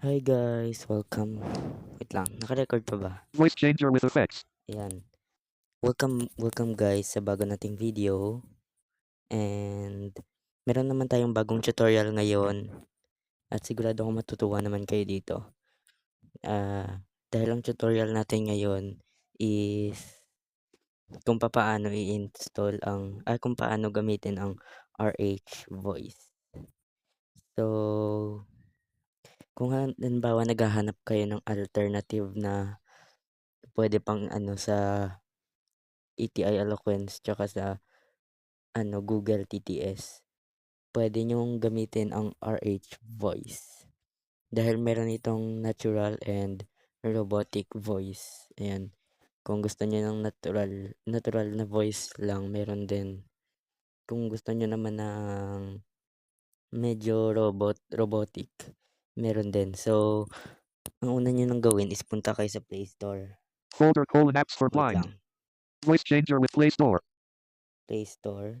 Hi guys, welcome. Wait lang, naka-record pa ba? Voice changer with effects. Ayan. Welcome, welcome guys sa bago nating video. And meron naman tayong bagong tutorial ngayon. At sigurado ako matutuwa naman kayo dito. Ah, dahil ang tutorial natin ngayon is kung paano i-install ang ay kung paano gamitin ang RH voice. So, kung halimbawa naghahanap kayo ng alternative na pwede pang ano sa ETI Eloquence tsaka sa ano Google TTS, pwede nyong gamitin ang RH voice. Dahil meron itong natural and robotic voice. Ayan. Kung gusto niyo ng natural natural na voice lang, meron din. Kung gusto niyo naman ng medyo robot robotic, meron din. So, ang una niyo nang gawin is punta kayo sa Play Store. Folder colon apps for blind. lang. Voice changer with Play Store. Play Store.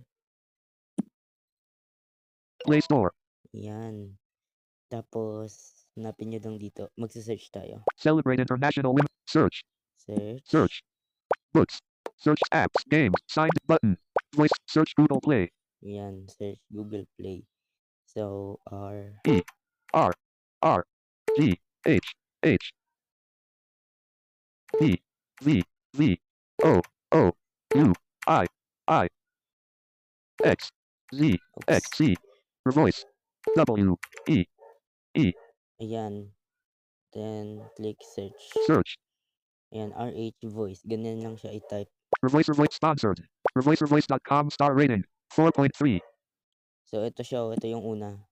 Play Store. Yan. Tapos, hanapin nyo lang dito. Magsa-search tayo. Celebrate International Women. Search. Search. Search. Books. Search apps. Games. Signed button. Voice. Search Google Play. Yan. Search Google Play. So, R. R. R. G. H. H. V. V. V. O. O. U. I. I. X. Z. X. C. Voice. W. E. Ayan. Then, click search. Search. Ayan, RH voice. Ganyan lang siya i-type. Revoice Revoice sponsored. RevoiceRevoice.com star rating. 4.3. So, ito siya. oh. Ito yung una.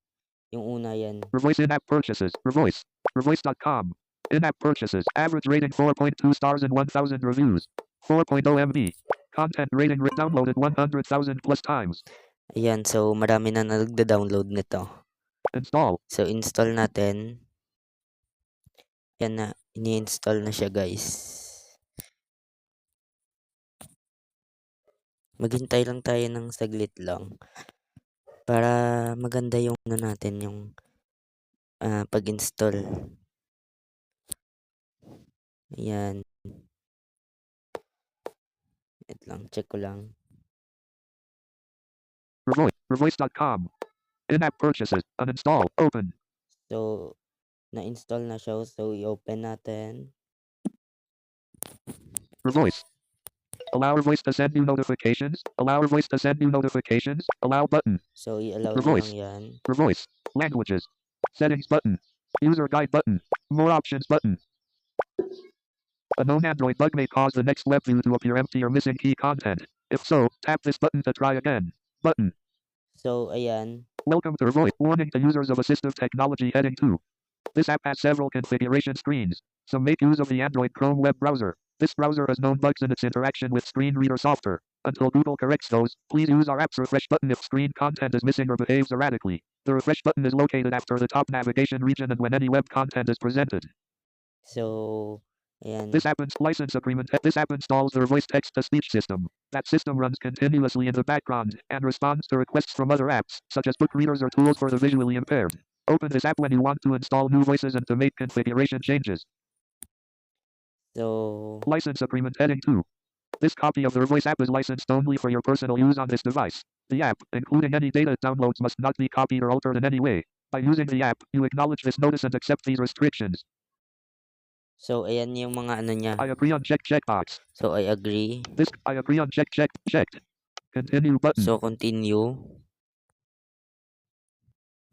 Yung una yan. Revoice in-app purchases. Revoice. Revoice.com. In-app purchases. Average rating 4.2 stars and 1,000 reviews. 4.0 MB. Content rating re- downloaded 100,000 plus times. Ayan. So, marami na nagda-download nito. Install. So, install natin. Yan na. Ini-install na siya, guys. Maghintay lang tayo ng saglit lang. Para maganda yung ano natin, yung ah, pag-install. Ayan. Wait lang, check ko lang. Revoice. Revoice.com. In-app purchases. Uninstall. Open. So, na-install na siya. So, i-open natin. Revoice. Allow voice to send you notifications. Allow voice to send you notifications. Allow button. So, i-allow nyo Revoice. lang yan. Revoice. Languages. Settings button. User guide button. More options button. A known Android bug may cause the next web view to appear empty or missing key content. If so, tap this button to try again. Button. So, ayan. Welcome to Revoice. Warning to users of assistive technology heading 2. This app has several configuration screens. So make use of the Android Chrome web browser. This browser has known bugs in its interaction with screen reader software. Until Google corrects those, please use our app's refresh button if screen content is missing or behaves erratically. The refresh button is located after the top navigation region and when any web content is presented. So, ayan. This app license agreement. This app installs the voice text to speech system. That system runs continuously in the background and responds to requests from other apps, such as book readers or tools for the visually impaired. Open this app when you want to install new voices and to make configuration changes. So, License agreement heading 2. This copy of the voice app is licensed only for your personal use on this device. The app, including any data it downloads, must not be copied or altered in any way. By using the app, you acknowledge this notice and accept these restrictions. so ayan yung mga ano niya. I agree on check checkbox. So, I agree. This I agree on check check check. Continue button. So, continue.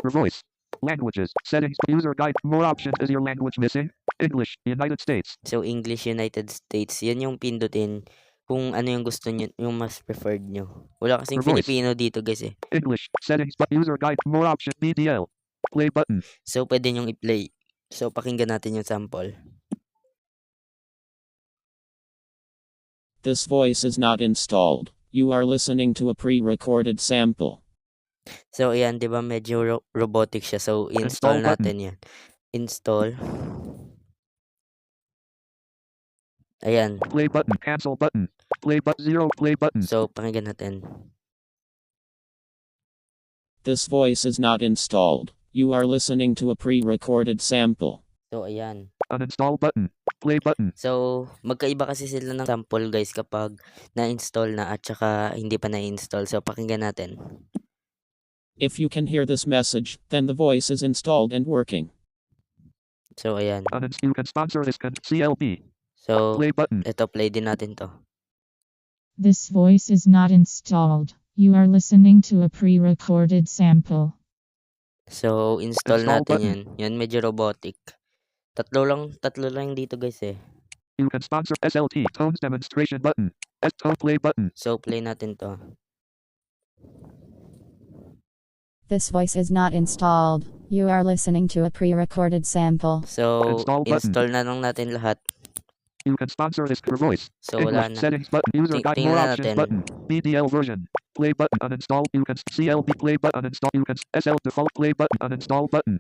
Revoice. Languages. Settings. User guide. More options. Is your language missing? English. United States. So, English United States. Yan yung pindutin kung ano yung gusto nyo, yung mas preferred nyo. Wala kasing voice. Filipino dito guys eh. English. Settings. User guide. More options. BDL. Play button. So, pwede nyong i-play. So, pakinggan natin yung sample. This voice is not installed. You are listening to a pre recorded sample. So, ayan, di ba medyo ro- robotic siya. So, install Install button. natin yan. Install. Ayan. Play button. Cancel button. Play but zero. Play button. So, pakinggan natin. This voice is not installed. You are listening to a pre recorded sample. So, ayan. Uninstall button. Play button. So, magkaiba kasi sila ng sample guys kapag na-install na at saka hindi pa na-install. So, pakinggan natin. If you can hear this message, then the voice is installed and working. So, ayan. Uninstall. You can sponsor this. Con- CLB. So, Play button. eto play din natin to. This voice is not installed. You are listening to a pre recorded sample. So, install Install natin button. yan. Yan, medyo robotic. Tatlo lang, tatlo lang dito guys eh. You can sponsor SLT. Tones demonstration button. S tone play button. So, play natin to. This voice is not installed. You are listening to a pre recorded sample. So, Install button. install na lang natin lahat. You can sponsor this for voice. So, wala na. settings button. User guide more options button. BDL version. Play button uninstall. You can CLB play button uninstall. You can SL default play button uninstall button.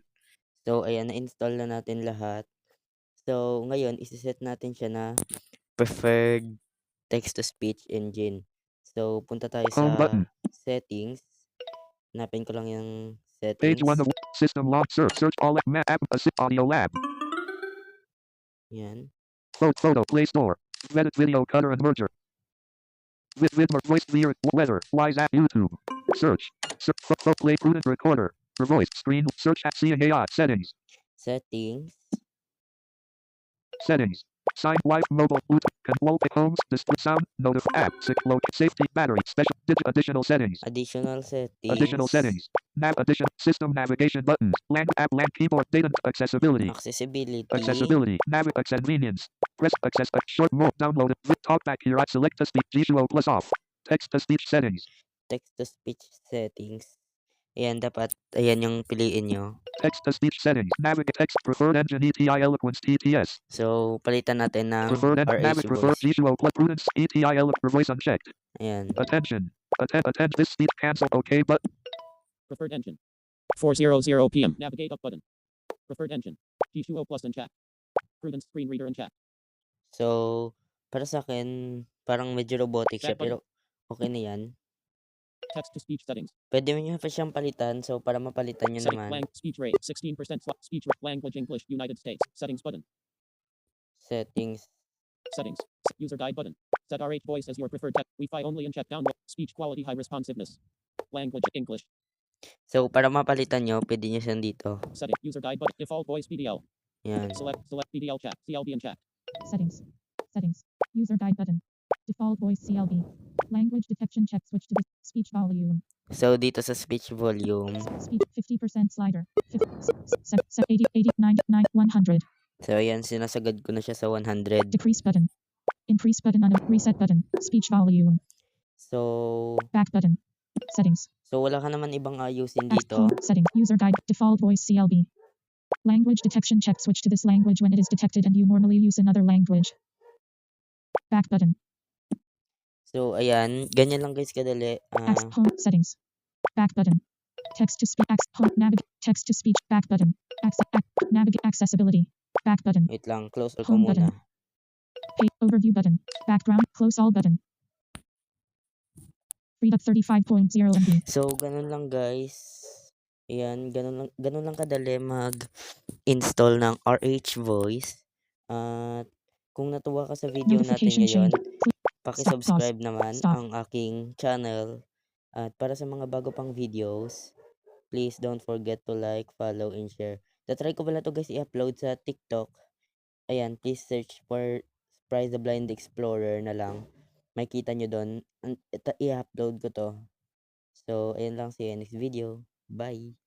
So, ayan, na-install na natin lahat. So, ngayon, isiset natin siya na preferred text-to-speech engine. So, punta tayo sa Home button. settings. Hanapin ko lang yung settings. Page one of system log search search all app map app assist audio lab. Yan. Photo photo play store. Edit video cutter and merger. With Vidmer voice clear weather wise app YouTube. Search. Search pho- pho- play prudent recorder. For voice screen search at seeing AI settings. Settings. Settings. Sign wife mobile Bluetooth control pick homes display sound notif app sick load safety battery special digit additional settings. Additional settings. Additional settings. Nav addition system navigation buttons. Land app land keyboard data accessibility. Accessibility. Accessibility. Nav access convenience. Press access a short mode download it. With talkback here at select the speech G2O plus off. Text to speech settings. Text-to-speech settings. Ayan, dapat, ayan yung piliin nyo. Text to speech settings. Navigate text preferred engine ETI eloquence TTS. So, palitan natin ng Preferred RH navigate preferred voice. G2O plus prudence ETI eloquence voice unchecked. Ayan. Attention. Attend attend this speech cancel OK but Preferred engine. 400 p.m. Navigate up button. Preferred engine. G2O plus and chat. Prudence screen reader and chat. So, para sa akin, parang medyo robotic siya, pero okay na yan. Text to speech settings. Pwede mo nyo pa siyang palitan, so para mapalitan nyo Setting naman, lang speech rate 16% slot speech rate language English United States. Settings button. settings. Settings. User guide button. Set RH voice as your preferred text. Wi-Fi only and chat download. Speech quality high responsiveness. Language English. So, para mapalitan nyo, pwede nyo siyang dito. Setting. User guide button. Default voice PDL. Yan. Select select PDL chat. CLB and chat. Settings. Settings. User guide button. Default voice CLB. Language detection check switch to the speech volume. So, dito sa speech volume, Speech 50% slider. 50, se, se, 80, 80, 90, 100. so ayan, sinasagad ko na siya sa 100. Decrease button. Increase button on a reset button. Speech volume. So, Back button. Settings. so wala ka naman ibang ayusin dito. phone settings. User guide. Default voice CLB. Language detection check switch to this language when it is detected and you normally use another language. Back button. So, ayan, ganyan lang guys kadali. Ah, Ask home settings. Back button. Text to speech. Ax, home navigate. Text to speech. Back button. Ac, navigate accessibility. Back button. wait lang, close all ko Home muna. button. Page overview button. Background. Close all button. Freed up 35.0 MB. So, ganun lang guys. Ayan, ganun lang, ganun lang kadali mag-install ng RH Voice. At kung natuwa ka sa video natin ngayon. Paki-subscribe naman Stop. ang aking channel. At para sa mga bago pang videos, please don't forget to like, follow, and share. Tatry ko pala to guys i-upload sa TikTok. Ayan, please search for Surprise the Blind Explorer na lang. May kita nyo doon. I-upload ko to. So, ayun lang. See you next video. Bye!